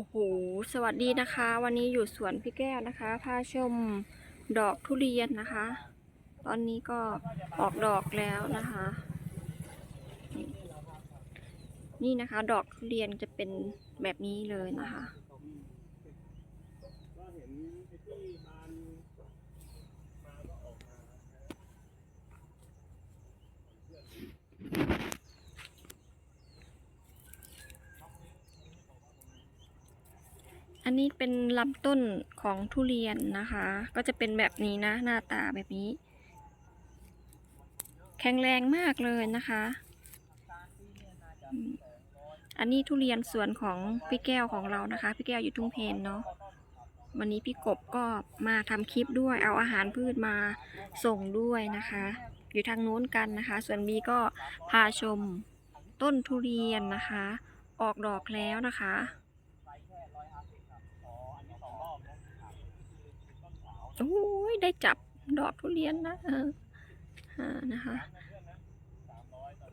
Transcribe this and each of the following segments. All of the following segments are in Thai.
โอ้โห สวัสดีนะคะ วันนี้อยู่สวนพี่แก้วนะคะ พาชมดอกทุเรียนนะคะ ตอนนี้ก็ออกดอกแล้วนะคะ นี่นะคะ ดอกทุเรียนจะเป็นแบบนี้เลยนะคะ ก็เห็นไอ้ที่บานมาก็ออกมา อันนี้เป็นลำต้นของทุเรียนนะคะ ก็จะเป็นแบบนี้นะหน้าตาแบบนี้ แข็งแรงมากเลยนะคะ อันนี้ทุเรียนสวนของพี่แก้วของเรานะคะ พี่แก้วอยู่ทุ่งเพนเนาะวันนี้พี่กบก็มาทำคลิปด้วยเอาอาหารพืชมาส่งด้วยนะคะ อยู่ทางโน้นกันนะคะ ส่วนบีก็พาชมต้นทุเรียนนะคะ ออกดอกแล้วนะคะ โอ้ยได้จับดอกทุเรียนนะเออนะคะ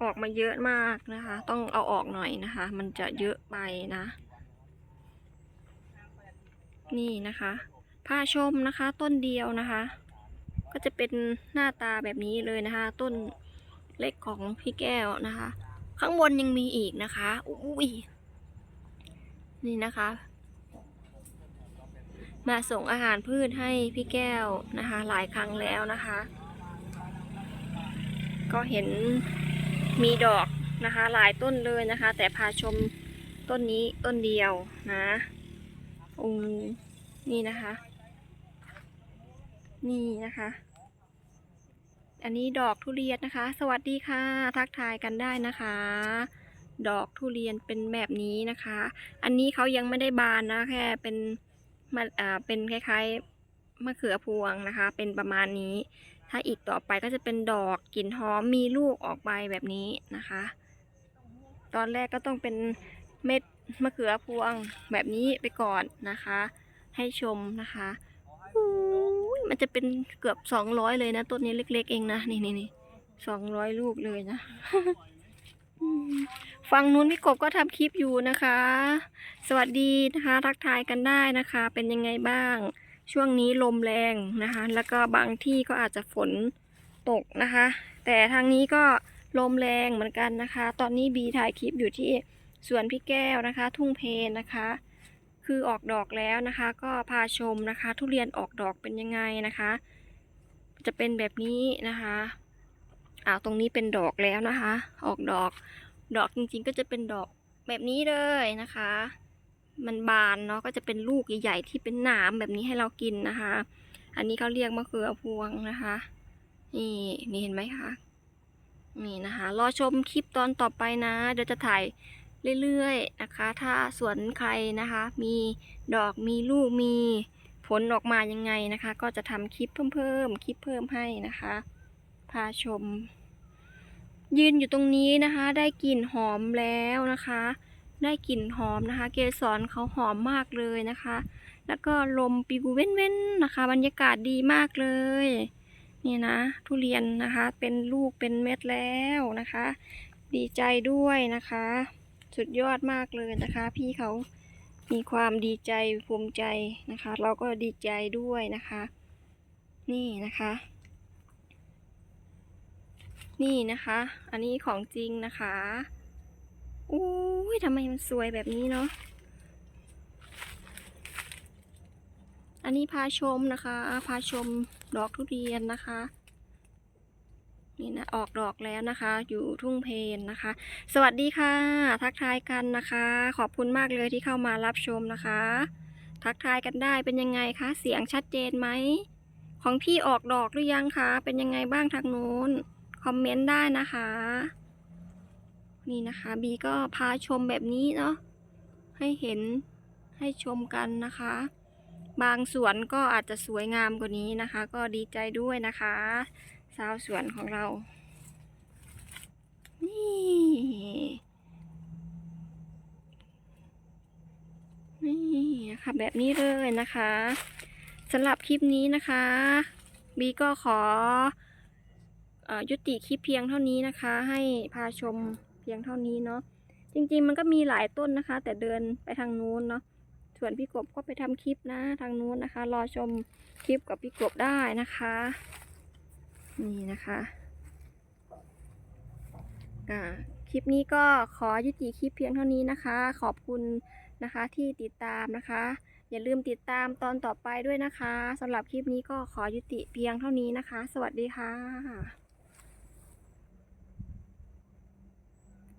ออกมาเยอะมากนะคะ ต้องเอาออกหน่อยนะคะ มันจะเยอะไปนะ นี่นะคะผ้าชมนะคะ ต้นเดียวนะคะ ก็จะเป็นหน้าตาแบบนี้เลยนะคะ ต้นเล็กของพี่แก้วนะคะ ข้างบนยังมีอีกนะคะอุ้ยนี่นะคะ มาส่งอาหารพืชให้พี่แก้วนะคะ หลายครั้งแล้วนะคะ ก็เห็นมีดอกนะคะ หลายต้นเลยนะคะ แต่พาชมต้นนี้ต้นเดียวนะอืมนี่นะคะ นี่นะคะ อันนี้ดอกทุเรียนนะคะ สวัสดีค่ะ ทักทายกันได้นะคะ ดอกทุเรียนเป็นแบบนี้นะคะ อันนี้เขายังไม่ได้บานนะแค่เป็น มันอ่าเป็นคล้ายๆมะเขือพวงนะคะ เป็นประมาณนี้ ถ้าอีกต่อไปก็จะเป็นดอกกลิ่นหอมมีลูกออกใบแบบนี้นะคะ ตอนแรกก็ต้องเป็นเม็ดมะเขือพวงแบบนี้ไปก่อนนะคะ ให้ชมนะคะมันจะเป็นเกือบสองร้อยเลยนะต้นนี้เล็ก ๆ เองนะนี่นี่นี่สองร้อยลูกเลยนะ ฝั่งนู้นพี่กบก็ทำคลิปอยู่นะคะ สวัสดีนะคะทักทายกันได้นะคะ เป็นยังไงบ้าง ช่วงนี้ลมแรงนะคะ แล้วก็บางที่ก็อาจจะฝนตกนะคะ แต่ทางนี้ก็ลมแรงเหมือนกันนะคะ ตอนนี้บีถ่ายคลิปอยู่ที่สวนพี่แก้วนะคะ ทุ่งเพนนะคะ คือออกดอกแล้วนะคะ ก็พาชมนะคะ ทุเรียนออกดอกเป็นยังไงนะคะ จะเป็นแบบนี้นะคะ อ่าตรงนี้เป็นดอกแล้วนะคะ ออกดอก ดอกจริงๆก็จะเป็นดอกแบบนี้เลยนะคะ มันบานเนาะก็จะเป็นลูกใหญ่ๆที่เป็นหนามแบบนี้ให้เรากินนะคะ อันนี้เขาเรียกมะเขือพวงนะคะ นี่นี่เห็นไหมคะนี่นะคะรอชมคลิปตอนต่อไปนะ เดี๋ยวจะถ่ายเรื่อยๆนะคะ ถ้าสวนใครนะคะ มีดอกมีลูกมีผลออกมายังไงนะคะ ก็จะทำคลิปเพิ่มๆคลิปเพิ่มให้นะคะ พาชม ยืนอยู่ตรงนี้นะคะ ได้กลิ่นหอมแล้วนะคะ ได้กลิ่นหอมนะคะ เกสรเขาหอมมากเลยนะคะ แล้วก็ลมปิวเว้นๆนะคะ บรรยากาศดีมากเลย นี่นะ ทุเรียนนะคะ เป็นลูกเป็นเม็ดแล้วนะคะ ดีใจด้วยนะคะ สุดยอดมากเลยนะคะ พี่เขามีความดีใจภูมิใจนะคะ เราก็ดีใจด้วยนะคะ นี่นะคะ นี่นะคะ อันนี้ของจริงนะคะอุ้ยทำไมมันสวยแบบนี้เนาะ อันนี้พาชมนะคะ พาชมดอกทุเรียนนะคะ นี่นะ ออกดอกแล้วนะคะ อยู่ทุ่งเพนนะคะ สวัสดีค่ะ ทักทายกันนะคะ ขอบคุณมากเลยที่เข้ามารับชมนะคะ ทักทายกันได้เป็นยังไงคะ เสียงชัดเจนไหม ของพี่ออกดอกหรือยังคะ เป็นยังไงบ้างทางโน้น อมเมนต์ได้นะคะ นี่นะคะบีก็พาชมแบบนี้เนาะให้เห็นให้ชมกันนะคะ บางสวนก็อาจจะสวยงามกว่านี้นะคะ ก็ดีใจด้วยนะคะ สาวสวนของเรา นี่นี่นะคะแบบนี้เลยนะคะสำหรับคลิปนี้นะคะ บีก็ขอเออ ยุติคลิปเพียงเท่านี้นะคะ ให้พาชมเพียงเท่านี้เนาะจริงๆมันก็มีหลายต้นนะคะ แต่เดินไปทางนู้นเนาะส่วนพี่กบก็ไปทำคลิปนะทางนู้นนะคะ รอชมคลิปกับพี่กบได้นะคะ นี่นะคะคลิปนี้ก็ขอยุติคลิปเพียงเท่านี้นะคะ ขอบคุณนะคะที่ติดตามนะคะ อย่าลืมติดตามตอนต่อไปด้วยนะคะสำหรับคลิปนี้ก็ขอยุติเพียงเท่านี้นะคะ สวัสดีค่ะ